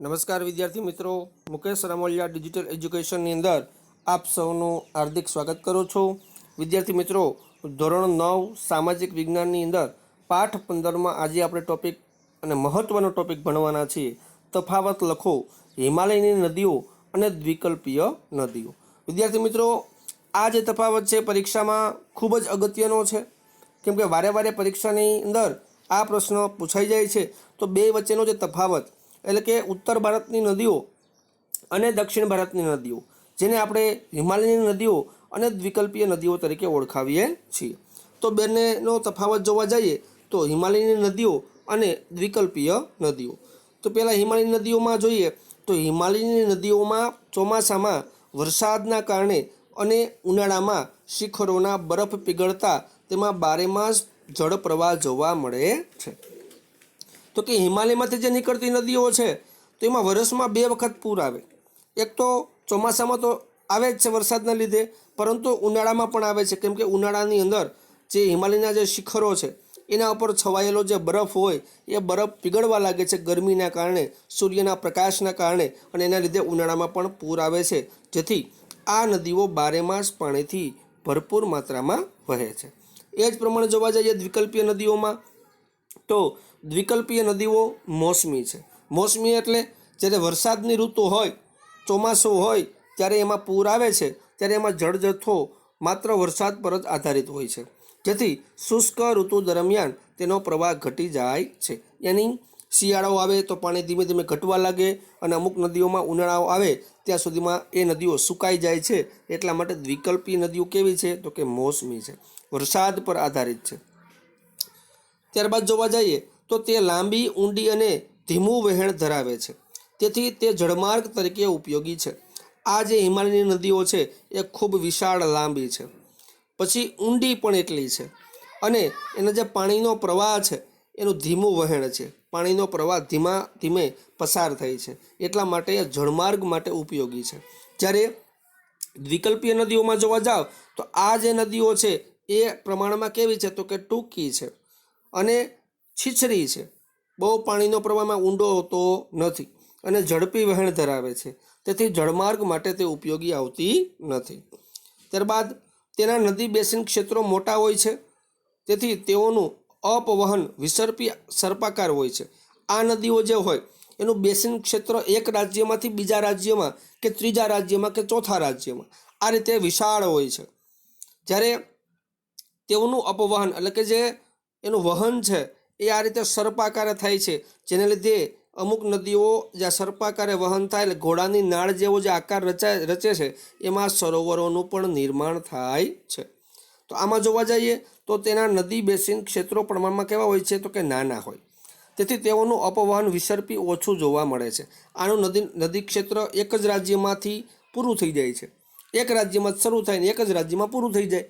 નમસ્કાર વિદ્યાર્થી મિત્રો. મુકેશ રામોલિયા ડિજિટલ એજ્યુકેશનની અંદર આપ સૌનું હાર્દિક સ્વાગત કરું છું. વિદ્યાર્થી મિત્રો, ધોરણ નવ, સામાજિક વિજ્ઞાનની અંદર પાઠ પંદરમાં આજે આપણે ટોપિક અને મહત્ત્વનો ટોપિક ભણવાના છીએ. તફાવત લખો. હિમાલયની નદીઓ અને દ્વિકલ્પીય નદીઓ. વિદ્યાર્થી મિત્રો, આ જે તફાવત છે, પરીક્ષામાં ખૂબ જ અગત્યનો છે. કેમ કે વારે વારે પરીક્ષાની અંદર આ પ્રશ્ન પૂછાઈ જાય છે. તો બે વચ્ચેનો જે તફાવત એટલે કે ઉત્તર ભારતની નદીઓ અને દક્ષિણ ભારતની નદીઓ, જેને આપણે હિમાલયની નદીઓ અને દ્વિકલ્પીય નદીઓ તરીકે ઓળખાવીએ છીએ. તો બંનેનો તફાવત જોવા જઈએ તો હિમાલયની નદીઓ અને દ્વિકલ્પીય નદીઓ. તો પહેલાં હિમાલયની નદીઓમાં જોઈએ તો હિમાલયની નદીઓમાં ચોમાસામાં વરસાદના કારણે અને ઉનાળામાં શિખરોના બરફ પીગળતા તેમાં બારેમાસ જળ પ્રવાહ જોવા મળે છે. તો કે હિમાલયમાંથી જે નીકળતી નદીઓ છે, તો એમાં વર્ષમાં બે વખત પૂર આવે. એક તો ચોમાસામાં તો આવે જ છે વરસાદના લીધે, પરંતુ ઉનાળામાં પણ આવે છે. કેમ કે ઉનાળાની અંદર જે હિમાલયના જે શિખરો છે, એના ઉપર છવાયેલો જે બરફ હોય, એ બરફ પીગળવા લાગે છે ગરમીના કારણે, સૂર્યના પ્રકાશના કારણે, અને એના લીધે ઉનાળામાં પણ પૂર આવે છે. જેથી આ નદીઓ બારેમાસ પાણીથી ભરપૂર માત્રામાં વહે છે. એ જ પ્રમાણે જોવા જઈએ દ્વિકલ્પીય નદીઓમાં, તો દ્વિકલ્પીય નદીઓ મોસમી છે. મોસમી એટલે જ્યારે વરસાદની ઋતુ હોય, ચોમાસું હોય, ત્યારે એમાં પૂર આવે છે, ત્યારે એમાં જળ જથ્થો માત્ર વરસાદ પર જ આધારિત હોય છે. જેથી શુષ્ક ઋતુ દરમિયાન તેનો પ્રવાહ ઘટી જાય છે. એની શિયાળો આવે તો પાણી ધીમે ધીમે ઘટવા લાગે અને અમુક નદીઓમાં ઉનાળાઓ આવે, ત્યાં સુધીમાં એ નદીઓ સુકાઈ જાય છે. એટલા માટે દ્વિકલ્પી નદીઓ કેવી છે? તો કે મોસમી છે. વરસાદ પર આધારિત છે. ત્યારબાદ જોવા જઈએ તો તે લાંબી, ઊંડી અને ધીમું વહેણ ધરાવે છે. તેથી તે જળમાર્ગ તરીકે ઉપયોગી છે. આ જે હિમાલયની નદીઓ છે, એ ખૂબ વિશાળ, લાંબી છે. પછી ઊંડી પણ એટલી છે. અને એનો જે પાણીનો પ્રવાહ છે, એનું ધીમું વહેણ છે. પાણીનો પ્રવાહ ધીમા, ધીમે પસાર થાય છે. એટલા માટે એ જળમાર્ગ માટે ઉપયોગી છે. જ્યારે દ્વિકલ્પીય નદીઓમાં જોવા જાવ, તો આ જે નદીઓ છે, એ પ્રમાણમાં કેવી છે, તો કે ટૂંકી છે. અને છીછરી છે. બહુ પાણીનો પ્રવાહમાં ઊંડો હોતો નથી અને ઝડપી વહેણ ધરાવે છે. તેથી જળમાર્ગ માટે તે ઉપયોગી આવતી નથી. ત્યારબાદ તેના નદી બેસિન ક્ષેત્રો મોટા હોય છે. તેથી તેઓનું અપવહન વિસર્પી સર્પાકાર હોય છે. આ નદીઓ જે હોય, એનું બેસિન ક્ષેત્ર એક રાજ્યમાંથી બીજા રાજ્યમાં કે ત્રીજા રાજ્યમાં કે ચોથા રાજ્યમાં. આ રીતે વિશાળ હોય છે. જ્યારે તેઓનું અપવહન એટલે કે જે એનું વહન છે એ આ રીતે સર્પાકારે થાય છે. જેને લીધે અમુક નદીઓ જ્યાં સર્પાકારે વહન થાય એટલે ઘોડાની નાળ જેવો જે આકાર રચાય, રચે છે, એમાં સરોવરોનું પણ નિર્માણ થાય છે. તો આમાં જોવા જઈએ તો તેના નદી બેસિન ક્ષેત્રો પ્રમાણમાં કેવા હોય છે તો કે નાના હોય. તેથી તેઓનું અપવહન વિસર્પી ઓછું જોવા મળે છે. આનું નદી નદી ક્ષેત્ર એક જ રાજ્યમાંથી પૂરું થઈ જાય છે. એક રાજ્યમાં શરૂ થાય ને એક જ રાજ્યમાં પૂરું થઈ જાય.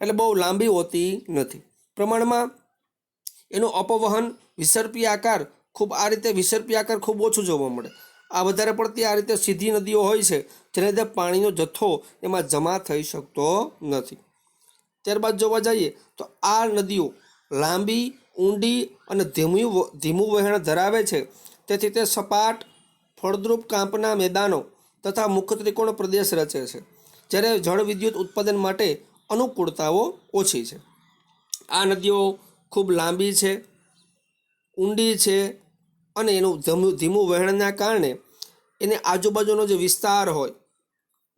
એટલે બહુ લાંબી હોતી નથી. પ્રમાણમાં એનું અપવહન વિસર્પી આકાર ખૂબ આ રીતે વિસર્પી આકાર ખૂબ ઓછું જોવા મળે. આ વધારે પડતી આ રીતે સીધી નદીઓ હોય છે, જેને લીધે પાણીનો જથ્થો એમાં જમા થઈ શકતો નથી. ત્યારબાદ જોવા જઈએ તો આ નદીઓ લાંબી, ઊંડી અને ધીમી ધીમું વહેણ ધરાવે છે. તેથી તે સપાટ, ફળદ્રુપ કાંપના મેદાનો તથા મુખ્ય ત્રિકોણ પ્રદેશ રચે છે, જ્યારે જળ વિદ્યુત ઉત્પાદન માટે અનુકૂળતાઓ ઓછી છે. આ નદીઓ ખૂબ લાંબી છે, ઊંડી છે અને એનું ધીમું ધીમું વહેણના કારણે એને આજુબાજુનો જે વિસ્તાર હોય,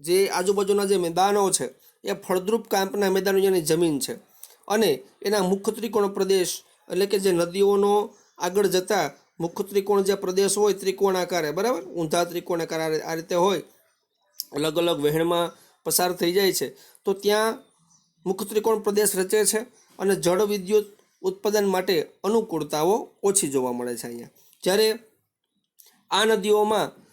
જે આજુબાજુના જે મેદાનો છે, એ ફળદ્રુપ કાંપના મેદાનો જેની જમીન છે અને એના મુખ્ય ત્રિકોણ પ્રદેશ એટલે કે જે નદીઓનો આગળ જતા મુખ્ય ત્રિકોણ જે પ્રદેશ હોય ત્રિકોણ આકારે બરાબર? ઊંધા ત્રિકોણાકાર આ આ રીતે હોય, અલગ અલગ વહેણમાં પસાર થઈ જાય છે. તો ત્યાં મુખ્ય ત્રિકોણ પ્રદેશ રચે છે અને જળ વિદ્યુત ઉત્પાદન માટે અનુકૂળતાઓ ઓછી જોવા મળે છે અહીંયા. જ્યારે આ નદીઓમાં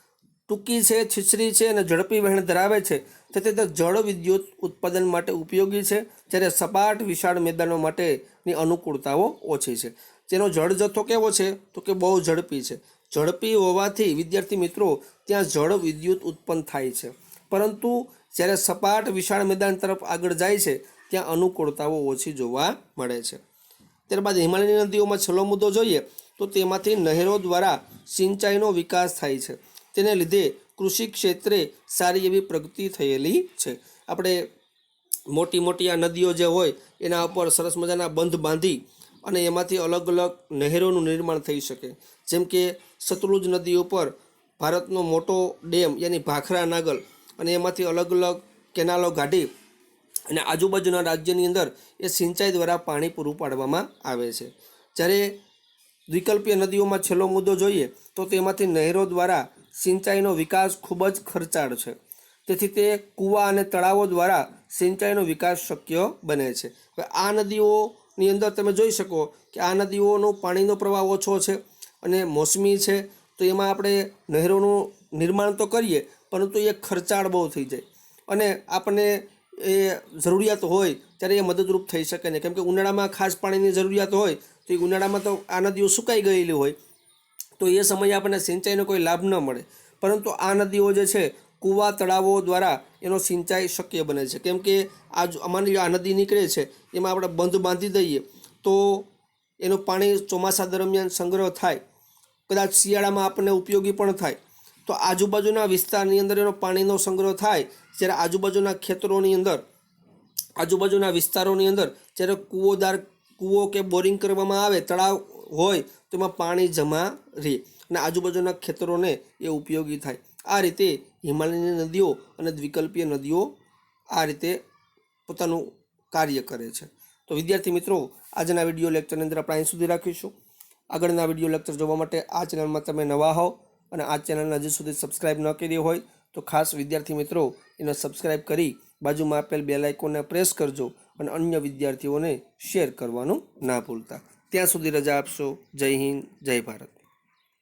ટૂંકી છે, છીછરી છે અને ઝડપી વહેણ ધરાવે છે તેથી તે જળ વિદ્યુત ઉત્પાદન માટે ઉપયોગી છે. જ્યારે સપાટ વિશાળ મેદાનો માટેની અનુકૂળતાઓ ઓછી છે. તેનો જળ જથ્થો કેવો છે? તો કે બહુ ઝડપી છે. ઝડપી હોવાથી વિદ્યાર્થી મિત્રો, ત્યાં જળ વિદ્યુત ઉત્પન્ન થાય છે. પરંતુ જ્યારે સપાટ વિશાળ મેદાન તરફ આગળ જાય છે, ત્યાં અનુકૂળતાઓ ઓછી જોવા મળે છે. ત્યારબાદ હિમાલયની નદીઓમાં છેલ્લો મુદ્દો જોઈએ તો તેમાંથી નહેરો દ્વારા સિંચાઈનો વિકાસ થાય છે. તેને લીધે કૃષિ ક્ષેત્રે સારી એવી પ્રગતિ થયેલી છે. આપણે મોટી મોટી આ નદીઓ જે હોય, એના ઉપર સરસ મજાના બંધ બાંધી અને એમાંથી અલગ અલગ નહેરોનું નિર્માણ થઈ શકે. જેમ કે સતલુજ નદી ઉપર ભારતનો મોટો ડેમ, યાની ભાખરા નાગલ, અને એમાંથી અલગ અલગ કેનાલો કાઢી અને આજુબાજુના રાજ્યની અંદર એ સિંચાઈ દ્વારા પાણી પૂરું પાડવામાં આવે છે. જ્યારે વિકલ્પીય નદીઓમાં છેલ્લો મુદ્દો જોઈએ તો તેમાંથી નહેરો દ્વારા સિંચાઈનો વિકાસ ખૂબ જ ખર્ચાળ છે. તેથી તે કૂવા અને તળાવો દ્વારા સિંચાઈનો વિકાસ શક્ય બને છે. હવે આ નદીઓની અંદર તમે જોઈ શકો કે આ નદીઓનો પાણીનો પ્રવાહ ઓછો છે અને મોસમી છે, તો એમાં આપણે નહેરોનું નિર્માણ તો કરીએ, પરંતુ એ ખર્ચાળ બહુ થઈ જાય. અને આપણને એ જરૂરિયાત હોય, ત્યારે એ મદદરૂપ થઈ શકે નહીં. કેમ કે ઉનાળામાં ખાસ પાણીની જરૂરિયાત હોય, તો એ ઉનાળામાં તો આ નદીઓ સુકાઈ ગયેલી હોય. તો એ સમયે આપણને સિંચાઈનો કોઈ લાભ ન મળે. પરંતુ આ નદીઓ જે છે, કૂવા, તળાવો દ્વારા એનો સિંચાઈ શક્ય બને છે. કેમ કે આ અમારી આ નદી નીકળે છે, એમાં આપણે બંધ બાંધી દઈએ, તો એનું પાણી ચોમાસા દરમિયાન સંગ્રહ થાય. કદાચ શિયાળામાં આપણને ઉપયોગી પણ થાય. તો આજુબાજુના વિસ્તારની અંદર એનો પાણીનો સંગ્રહ થાય, જ્યારે આજુબાજુના ખેતરોની અંદર, આજુબાજુના વિસ્તારોની અંદર જ્યારે કૂવોદાર, કૂવો કે બોરિંગ કરવામાં આવે, તળાવ હોય તો એમાં પાણી જમા રહે અને આજુબાજુના ખેતરોને એ ઉપયોગી થાય. આ રીતે હિમાલયની નદીઓ અને દ્વિકલ્પીય નદીઓ આ રીતે પોતાનું કાર્ય કરે છે. તો વિદ્યાર્થી મિત્રો, આજના વીડિયો લેક્ચરની અંદર આપણે અહીં સુધી રાખીશું. આગળના વીડિયો લેક્ચર જોવા માટે આ ચેનલમાં તમે નવા હો અને આ ચેનલને હજી સુધી સબસ્ક્રાઇબ ન કરી હોય તો ખાસ વિદ્યાર્થી મિત્રો એને સબસ્ક્રાઇબ કરી બાજુમાં આપેલ બે લાઇકોને પ્રેસ કરજો અને અન્ય વિદ્યાર્થીઓને શેર કરવાનું ના ભૂલતા. ત્યાં સુધી રજા આપશો. જય હિન્દ, જય ભારત.